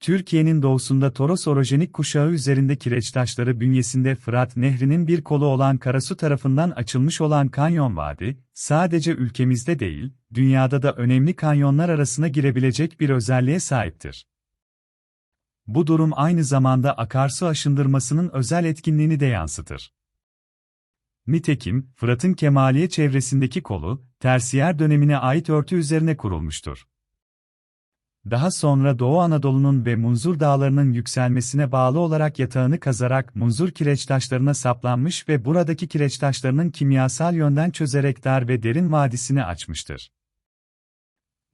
Türkiye'nin doğusunda Toros orojenik kuşağı üzerinde kireç taşları bünyesinde Fırat Nehri'nin bir kolu olan Karasu tarafından açılmış olan Kanyon Vadi, sadece ülkemizde değil, dünyada da önemli kanyonlar arasına girebilecek bir özelliğe sahiptir. Bu durum aynı zamanda akarsu aşındırmasının özel etkinliğini de yansıtır. Nitekim, Fırat'ın Kemaliye çevresindeki kolu, tersiyer dönemine ait örtü üzerine kurulmuştur. Daha sonra Doğu Anadolu'nun ve Munzur dağlarının yükselmesine bağlı olarak yatağını kazarak Munzur kireç taşlarına saplanmış ve buradaki kireç taşlarının kimyasal yönden çözerek dar ve derin vadisini açmıştır.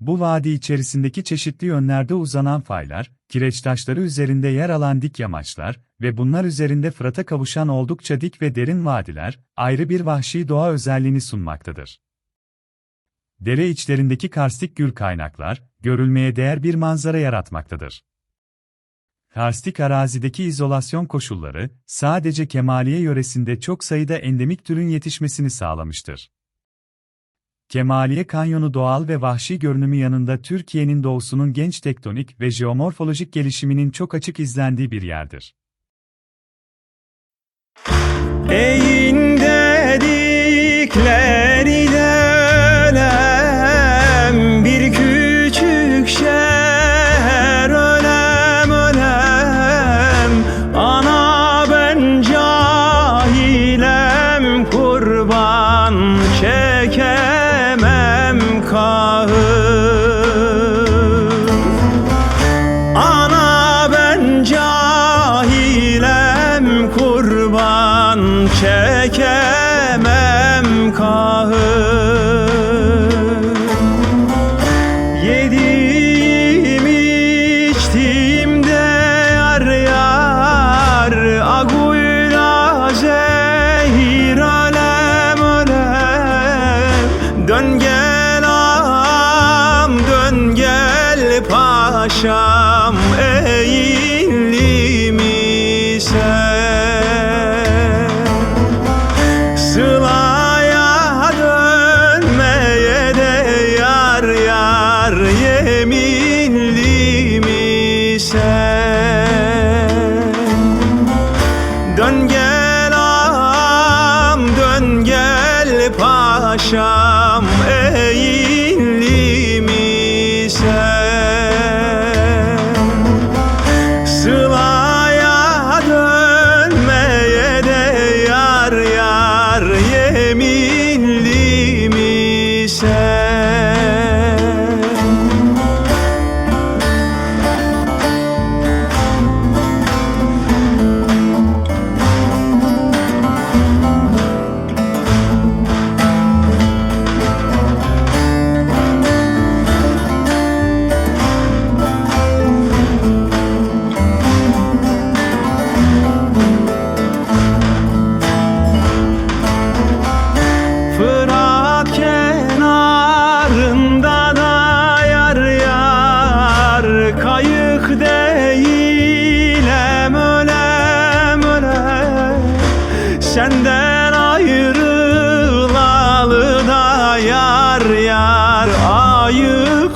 Bu vadi içerisindeki çeşitli yönlerde uzanan faylar, kireç taşları üzerinde yer alan dik yamaçlar ve bunlar üzerinde Fırat'a kavuşan oldukça dik ve derin vadiler, ayrı bir vahşi doğa özelliğini sunmaktadır. Dere içlerindeki karstik gül kaynaklar, görülmeye değer bir manzara yaratmaktadır. Karstik arazideki izolasyon koşulları, sadece Kemaliye yöresinde çok sayıda endemik türün yetişmesini sağlamıştır. Kemaliye Kanyonu doğal ve vahşi görünümü yanında Türkiye'nin doğusunun genç tektonik ve jeomorfolojik gelişiminin çok açık izlendiği bir yerdir. Çekemem kahır Ana ben cahilem kurban çekemem paşam eğilim ise Sılaya dönmeye de yar yar yeminlim ise Dön gel ağam dön gel paşam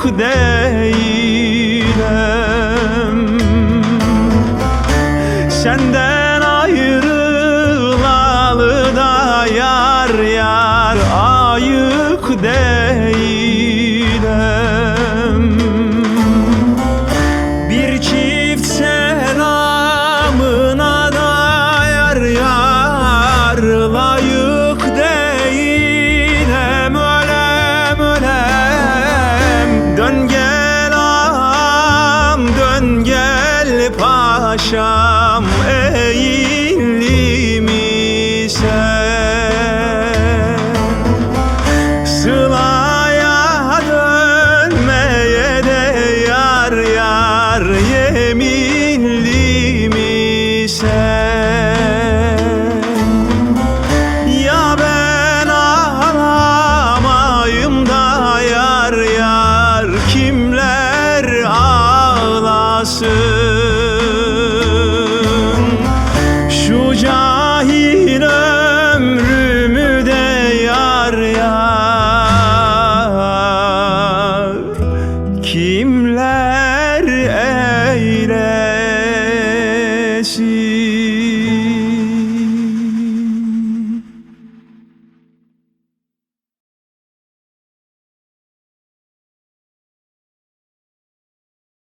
Ayık değilim. Senden ayrılalı da yar yar ayık değilim. Bir çift selamına da yar yar layık paşam eğilim ise Sılaya dönmeye de yar yar yeminlim ise Ya ben ağlamayım da yar yar kimler ağlasın